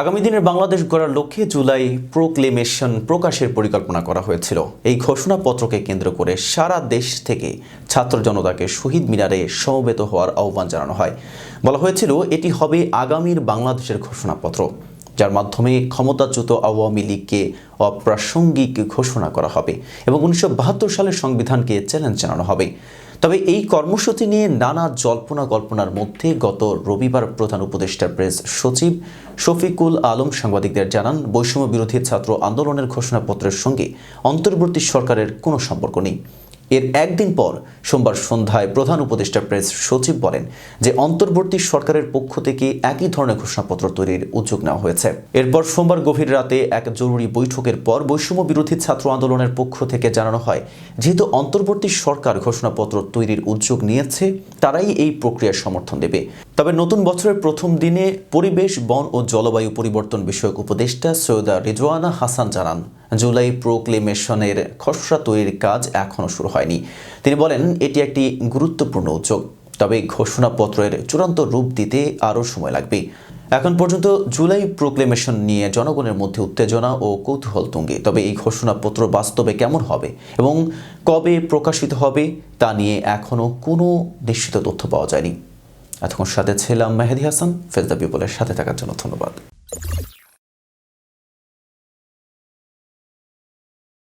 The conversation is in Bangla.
আগামী দিনের বাংলাদেশ গড়ার লক্ষ্যে জুলাই প্রোক্লেমেশন প্রকাশের পরিকল্পনা করা হয়েছিল। এই ঘোষণাপত্রকে কেন্দ্র করে সারা দেশ থেকে ছাত্র জনতাকে শহীদ মিনারে সমবেত হওয়ার আহ্বান জানানো হয়। বলা হয়েছিল, এটি হবে আগামীর বাংলাদেশের ঘোষণাপত্র, যার মাধ্যমে ক্ষমতাচ্যুত আওয়ামী লীগকে অপ্রাসঙ্গিক ঘোষণা করা হবে এবং উনিশশো বাহাত্তর সালের সংবিধানকে চ্যালেঞ্জ জানানো হবে। তবে এই কর্মসূচি নিয়ে নানা জল্পনা কল্পনার মধ্যে গত রবিবার প্রধান উপদেষ্টা প্রেস সচিব শফিকুল আলম সাংবাদিকদের জানান বৈষম্য বিরোধী ছাত্র আন্দোলনের ঘোষণাপত্রের সঙ্গে অন্তর্বর্তী সরকারের কোনো সম্পর্ক নেই। এর একদিন পর সোমবার সন্ধ্যায় প্রধান উপদেষ্টা প্রেস সচিব বলেন যে অন্তর্বর্তী সরকারের পক্ষ থেকে একই ধরনের ঘোষণাপত্র তৈরির উদ্যোগ নেওয়া হয়েছে। এরপর সোমবার গভীর রাতে এক জরুরি বৈঠকের পর বৈষম্য বিরোধী ছাত্র আন্দোলনের পক্ষ থেকে জানানো হয়, যেহেতু অন্তর্বর্তী সরকার ঘোষণাপত্র তৈরির উদ্যোগ নিয়েছে, তারাই এই প্রক্রিয়ার সমর্থন দেবে। তবে নতুন বছরের প্রথম দিনে পরিবেশ, বন ও জলবায়ু পরিবর্তন বিষয়ক উপদেষ্টা সৈয়দা রিজওয়ানা হাসান জানান, জুলাই প্রোক্লেমেশনের খসড়া তৈরির কাজ এখনও শুরু হয়নি। তিনি বলেন, এটি একটি গুরুত্বপূর্ণ উদ্যোগ, তবে ঘোষণাপত্রের চূড়ান্ত রূপ দিতে আরও সময় লাগবে। এখন পর্যন্ত জুলাই প্রোক্লেমেশন নিয়ে জনগণের মধ্যে উত্তেজনা ও কৌতূহল তুঙ্গে, তবে এই ঘোষণাপত্র বাস্তবে কেমন হবে এবং কবে প্রকাশিত হবে তা নিয়ে এখনও কোনো নিশ্চিত তথ্য পাওয়া যায়নি। এতক্ষণ সাথে ছিলাম মেহেদি হাসান ফেজদা পিপলের সাথে থাকার জন্য ধন্যবাদ।